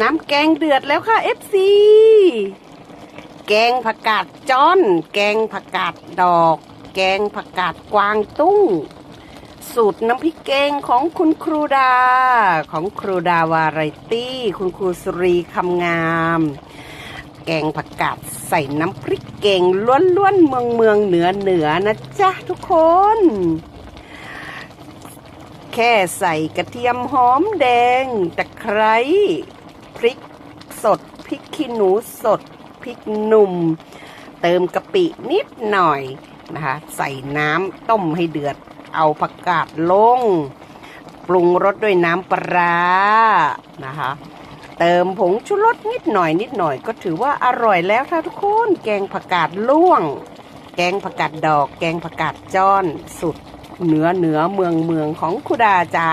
น้ำแกงเดือดแล้วค่ะ FC แกงผักกาดจ้อน แกงผักกาดดอก แกงผักกาดกวางตุ้ง สูตรน้ำพริกแกงของคุณครูดา ของครูดาวาไรตี้ คุณครูสุรีคำงาม แกงผักกาดใส่น้ำพริกแกงล้วนๆเมืองเมืองเหนือเหนือนะจ๊ะทุกคน แค่ใส่กระเทียมหอมแดงตะไคร้ พริกสด พริกขี้หนูสด พริกหนุ่ม เติมกะปินิดหน่อยนะคะ ใส่น้ำต้มให้เดือด เอาผักกาดลง ปรุงรสด้วยน้ำปลานะคะ เติมผงชูรสนิดหน่อยนิดหน่อย ก็ถือว่าอร่อยแล้วค่ะทุกคน แกงผักกาดล่วง แกงผักกาดดอก แกงผักกาดจ้อน สุดเหนือเหนือเมืองเมืองของคุดาจ้า